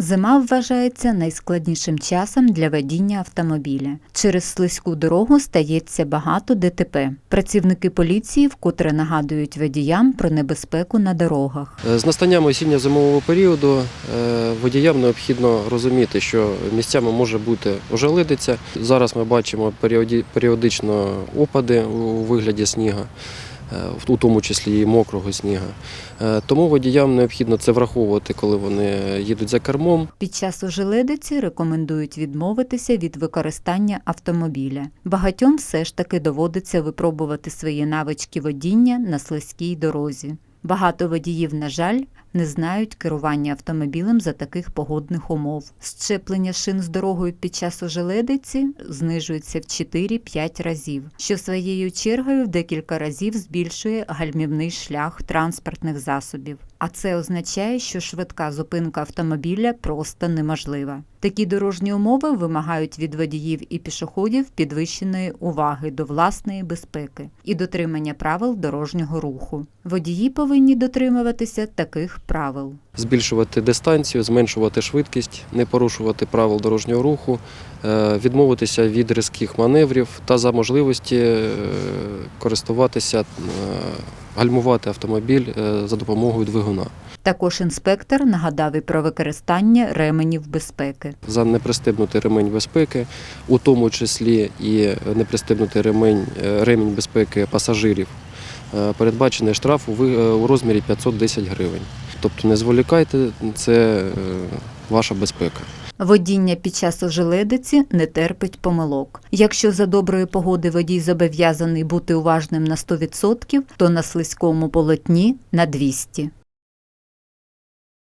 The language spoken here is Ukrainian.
Зима вважається найскладнішим часом для водіння автомобіля. Через слизьку дорогу стається багато ДТП. Працівники поліції вкотре нагадують водіям про небезпеку на дорогах. Е, З настанням осінньо-зимового періоду е, водіям необхідно розуміти, що місцями може бути ожеледиця. Зараз ми бачимо періодично опади у вигляді сніга, у тому числі і мокрого сніга. Е, Тому водіям необхідно це враховувати, коли вони їдуть за кермом. Під час ожеледиці рекомендують відмовитися від використання автомобіля. Багатьом все ж таки доводиться випробувати свої навички водіння на слизькій дорозі. Багато водіїв, на жаль, не знають керування автомобілем за таких погодних умов. Щеплення шин з дорогою під час ожеледиці знижується в 4-5 разів, що своєю чергою в декілька разів збільшує гальмівний шлях транспортних засобів. А це означає, що швидка зупинка автомобіля просто неможлива. Такі дорожні умови вимагають від водіїв і пішоходів підвищеної уваги до власної безпеки і дотримання правил дорожнього руху. Водії повинні дотримуватися таких правил. збільшувати дистанцію, зменшувати швидкість, не порушувати правил дорожнього руху, е, відмовитися від різких маневрів та за можливості е, користуватися, е, гальмувати автомобіль за допомогою двигуна. Також інспектор нагадав і про використання ременів безпеки. За непристебнутий ремень безпеки, у тому числі і непристебнутий ремень, ремень безпеки пасажирів, передбачений штраф у розмірі 510 гривень. Тобто не зволікайте, це е, ваша безпека. Водіння під час ожеледиці не терпить помилок. Якщо за доброї погоди водій зобов'язаний бути уважним на 100%, то на слизькому полотні на 200%.